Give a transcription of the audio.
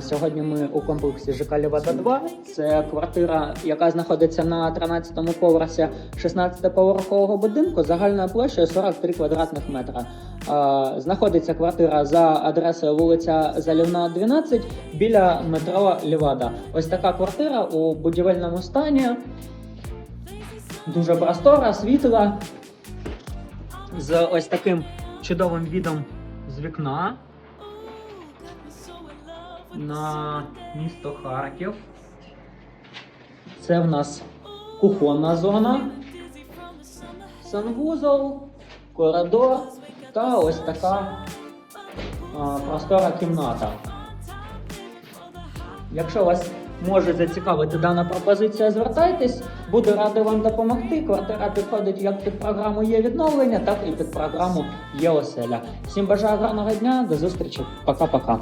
Сьогодні ми у комплексі ЖК Лівада 2. Це квартира, яка знаходиться на 13-му поверсі 16-поверхового будинку загальною площею 43 квадратних метра. Знаходиться квартира за адресою вулиця Залівна, 12 біля метро Лівада. Ось така квартира у будівельному стані. Дуже простора, світла. З ось таким чудовим відом з вікна на місто Харків. Це в нас кухонна зона, санвузол, коридор та ось така а, простора кімната. Якщо вас може зацікавити дана пропозиція, звертайтесь. Буду радий вам допомогти. Квартира підходить як під програму є відновлення, так і під програму є оселя. Всім бажаю гарного дня, до зустрічі. Пока-пока.